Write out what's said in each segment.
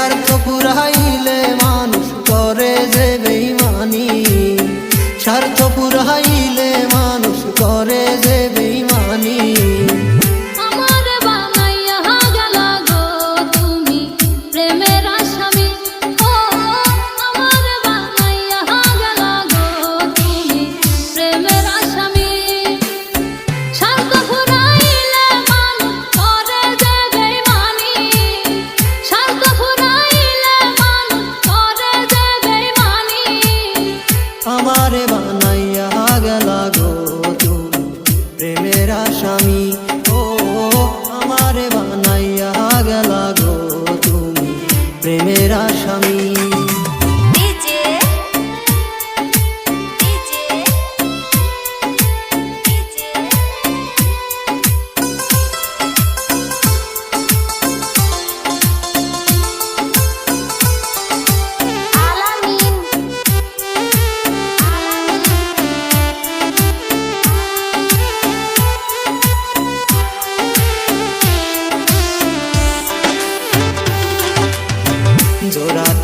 দেখার তো পুরাইলে মানুষ করে যে বেইমানি। স্বার্থ পুরাইলে মানুষ করে যে বেইমানি। মেরা স্বামী। ও আমারে বানাইয়া গেলা গো তুমি। প্রেমেরা স্বামী।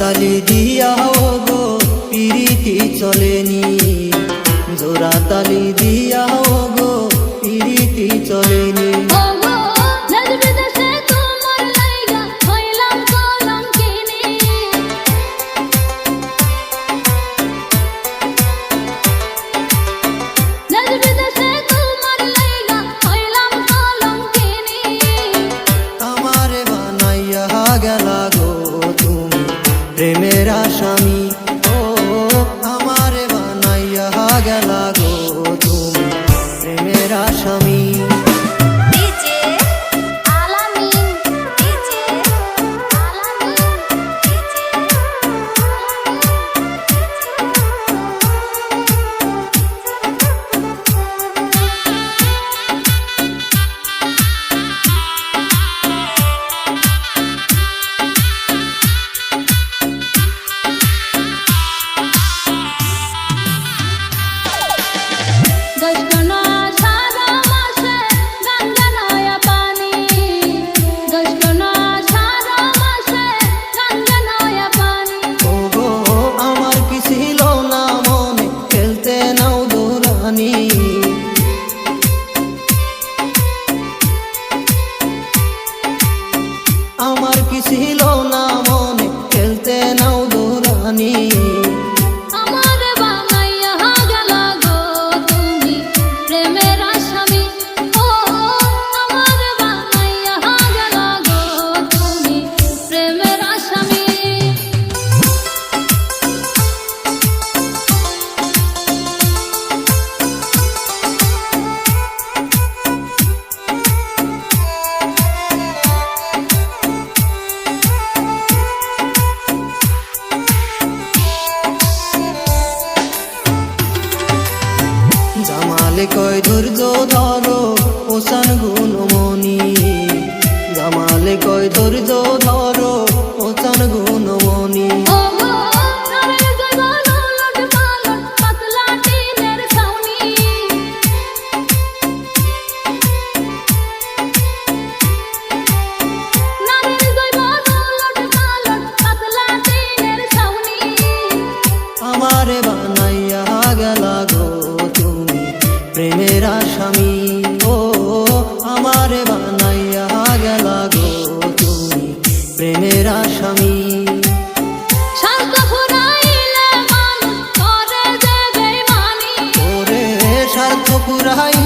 তালি দিয়া গো পিরিতি চলেনি। জোড়া তালি দিয়াও gonna ছিল না মনে খেলতে নাও দোরানি। কালে কয় ধৈর্য ধরো ওসান গুণমণি। গামালে কয় ধৈর্য ধরো ওসান গুণমণি। প্রেমের স্বামী ও আমারে বানাইয়া গেলা গো তুমি প্রেমের স্বামী স্বার্থ পুরাই